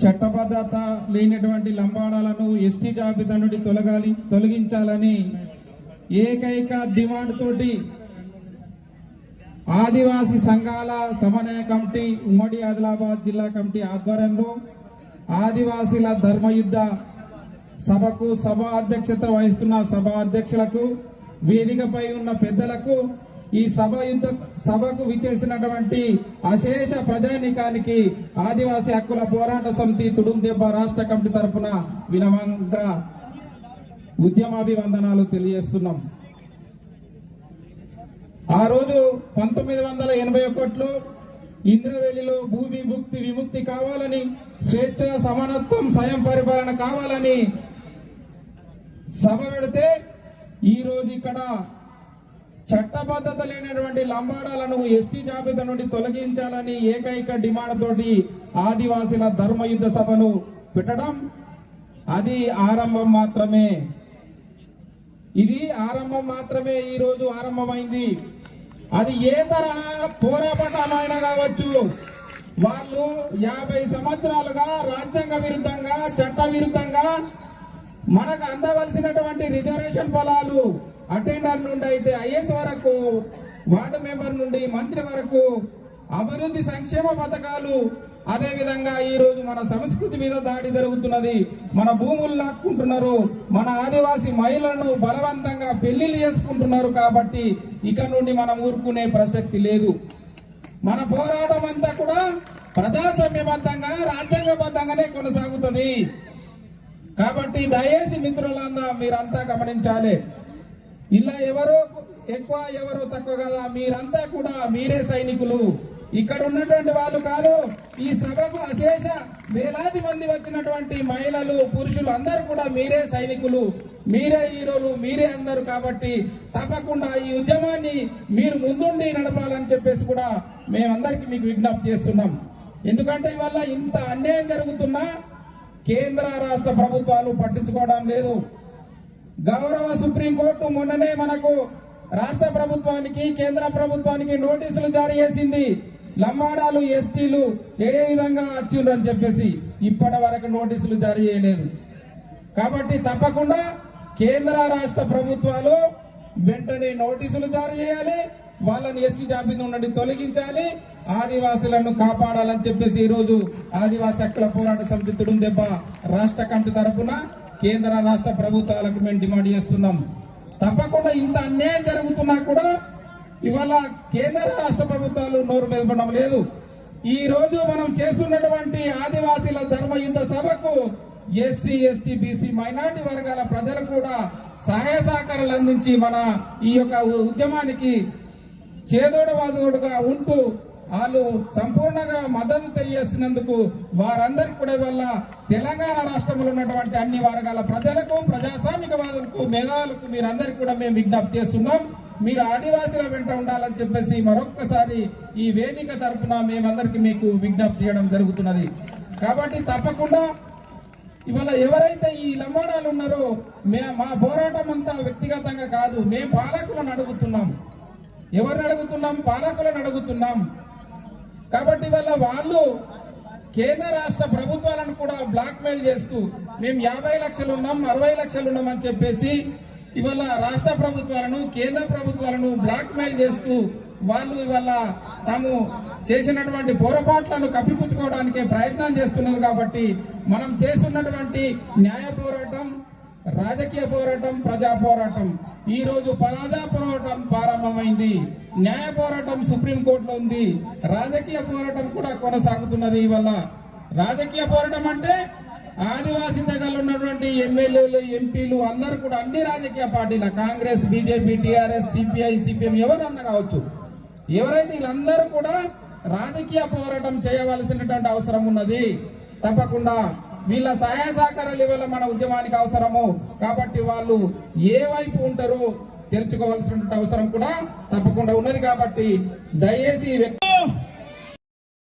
చట్టబద్ధత లేనటువంటి లంబాడాలను ఎస్టీ జాబితా నుండి తొలగాలి తొలగించాలని ఏకైక డిమాండ్ తోటి ఆదివాసీ సంఘాల సమన్వయ కమిటీ ఉమ్మడి ఆదిలాబాద్ జిల్లా కమిటీ ఆధ్వర్యంలో ఆదివాసీల ధర్మయుద్ధ సభకు సభ అధ్యక్షత వహిస్తున్న సభ అధ్యక్షులకు వేదికపై ఉన్న పెద్దలకు ఈ సభ యుద్ధ సభకు విచ్చేసినటువంటి అశేష ప్రజానికానికి ఆదివాసీ హక్కుల పోరాట సమితి తుడుందెబ్బ రాష్ట్ర కమిటీ తరపున వినమ్ర ఉద్యమాభివందనాలు తెలియజేస్తున్నాం. ఆ రోజు పంతొమ్మిది వందల ఎనభై ఒకటిలో ఇంద్రవెల్లిలో భూమి ముక్తి విముక్తి కావాలని స్వేచ్ఛ సమానత్వం స్వయం పరిపాలన కావాలని సభ పెడితే ఈ రోజు ఇక్కడ చట్టబద్ధత లేనటువంటి లంబాడాలను ఎస్టీ జాబితా నుండి తొలగించాలని ఏకైక డిమాండ్ తోటి ఆదివాసీల ధర్మయుద్ధ సభను పెట్టడం అది ఆరంభం మాత్రమే. ఇది ఆరంభం మాత్రమే ఈ రోజు ఆరంభమైంది. అది ఏ తరహా పోరాటమైనా కావచ్చు. వాళ్ళు యాభై సంవత్సరాలుగా రాజ్యాంగ విరుద్ధంగా చట్ట విరుద్ధంగా మనకు అందవలసినటువంటి రిజర్వేషన్ పొలాలు అటెండర్ నుండి అయితే ఐఎస్ వరకు వార్డు మెంబర్ నుండి మంత్రి వరకు అభివృద్ధి సంక్షేమ పథకాలు అదేవిధంగా ఈరోజు మన సంస్కృతి మీద దాడి జరుగుతున్నది. మన భూములు లాక్కుంటున్నారు. మన ఆదివాసీ మహిళలను బలవంతంగా పెళ్ళిళ్ళు చేసుకుంటున్నారు కాబట్టి ఇక నుండి మనం ఊరుకునే ప్రసక్తి లేదు. మన పోరాటం అంతా కూడా ప్రజాస్వామ్యబద్ధంగా రాజ్యాంగబద్ధంగానే కొనసాగుతుంది. కాబట్టి దయచేసి మిత్రులందా మీరంతా గమనించాలి. ఇలా ఎవరో ఎక్కువ ఎవరో తక్కువ కదా? మీరంతా కూడా మీరే సైనికులు. ఇక్కడ ఉన్నటువంటి వాళ్ళు కాదు ఈ సభకు అశేష వేలాది మంది వచ్చినటువంటి మహిళలు పురుషులు అందరూ కూడా మీరే సైనికులు. మీరే హీరోలు మీరే అందరు కాబట్టి తప్పకుండా ఈ ఉద్యమాన్ని మీరు ముందుండి నడపాలని చెప్పేసి కూడా మేమందరికీ మీకు విజ్ఞప్తి చేస్తున్నాం. ఎందుకంటే ఇవాళ ఇంత అన్యాయం జరుగుతున్నా కేంద్ర రాష్ట్ర ప్రభుత్వాలు పట్టించుకోవడం లేదు. గౌరవ సుప్రీంకోర్టు మొన్ననే మనకు రాష్ట్ర ప్రభుత్వానికి కేంద్ర ప్రభుత్వానికి నోటీసులు జారీ చేసింది. లంబాడాలు ఎస్టీలు ఏ విధంగా వచ్చిండ్రని చెప్పేసి ఇప్పటి వరకు నోటీసులు జారీ చేయలేదు. కాబట్టి తప్పకుండా కేంద్ర రాష్ట్ర ప్రభుత్వాలు వెంటనే నోటీసులు జారీ చేయాలి. వాళ్ళని ఎస్టీ జాబితా నుండి తొలగించాలి. ఆదివాసులను కాపాడాలని చెప్పేసి ఈరోజు ఆదివాసీ హక్కుల పోరాట సమితి తుడుందెబ్బ రాష్ట్ర కమిటీ తరపున కేంద్ర రాష్ట్ర ప్రభుత్వాలకు మేము డిమాండ్ చేస్తున్నాం. తప్పకుండా ఇంత అన్యాయం జరుగుతున్నా కూడా ఇవాళ కేంద్ర రాష్ట్ర ప్రభుత్వాలు నోరు మెదపడం లేదు. ఈ రోజు మనం చేస్తున్నటువంటి ఆదివాసీల ధర్మ యుద్ధ సభకు ఎస్సీ ఎస్టీ బీసీ మైనార్టీ వర్గాల ప్రజలు కూడా సహాయ సహకారాలు అందించి మన ఈ యొక్క ఉద్యమానికి చేదోడవాదోడుగా ఉంటూ వాళ్ళు సంపూర్ణంగా మద్దతు తెలియజేసినందుకు వారందరికీ కూడా వల్ల తెలంగాణ రాష్ట్రంలో ఉన్నటువంటి అన్ని వర్గాల ప్రజలకు ప్రజాస్వామికవాదులకు మేధావులకు మీరందరికీ కూడా మేము విజ్ఞప్తి చేస్తున్నాం. మీరు ఆదివాసుల వెంట ఉండాలని చెప్పేసి మరొక్కసారి ఈ వేదిక తరఫున మేమందరికీ మీకు విజ్ఞప్తి చేయడం జరుగుతున్నది. కాబట్టి తప్పకుండా ఇవాళ ఎవరైతే ఈ లంబాడాలు ఉన్నారో మే మా పోరాటం అంతా వ్యక్తిగతంగా కాదు మేము పాలకులను అడుగుతున్నాం. ఎవరిని అడుగుతున్నాం? పాలకులను అడుగుతున్నాం. కాబట్టి ఇవాళ వాళ్ళు కేంద్ర రాష్ట్ర ప్రభుత్వాలను కూడా బ్లాక్ మెయిల్ చేస్తూ మేము యాభై లక్షలు ఉన్నాం అరవై లక్షలు ఉన్నాం అని చెప్పేసి ఇవాళ రాష్ట్ర ప్రభుత్వాలను కేంద్ర ప్రభుత్వాలను బ్లాక్ మెయిల్ చేస్తూ వాళ్ళు ఇవాళ తాము చేసినటువంటి పొరపాట్లను కప్పిపుచ్చుకోవడానికే ప్రయత్నం చేస్తున్నది కాబట్టి మనం చేస్తున్నటువంటి న్యాయ పోరాటం రాజకీయ పోరాటం ప్రజా పోరాటం. ఈరోజు ప్రజా పోరాటం ప్రారంభమైంది. న్యాయ పోరాటం సుప్రీంకోర్టులో ఉంది. రాజకీయ పోరాటం కూడా కొనసాగుతున్నది ఇవల్ల రాజకీయ పోరాటం అంటే ఆదివాసీ తెగలు ఉన్నటువంటి ఎమ్మెల్యేలు ఎంపీలు అందరూ కూడా అన్ని రాజకీయ పార్టీల Congress BJP TRS CPI CPM ఎవరన్నా కావచ్చు. ఎవరైతే వీళ్ళందరూ కూడా రాజకీయ పోరాటం చేయవలసినటువంటి అవసరం ఉన్నది. తప్పకుండా వీళ్ళ సహాయ సహకారాలు ఇవాళ మన ఉద్యమానికి అవసరము. కాబట్టి వాళ్ళు ఏ వైపు ఉంటారో తెలుసుకోవాల్సినటువంటి అవసరం కూడా తప్పకుండా ఉన్నది కాబట్టి దయచేసి ఈ వ్యక్తి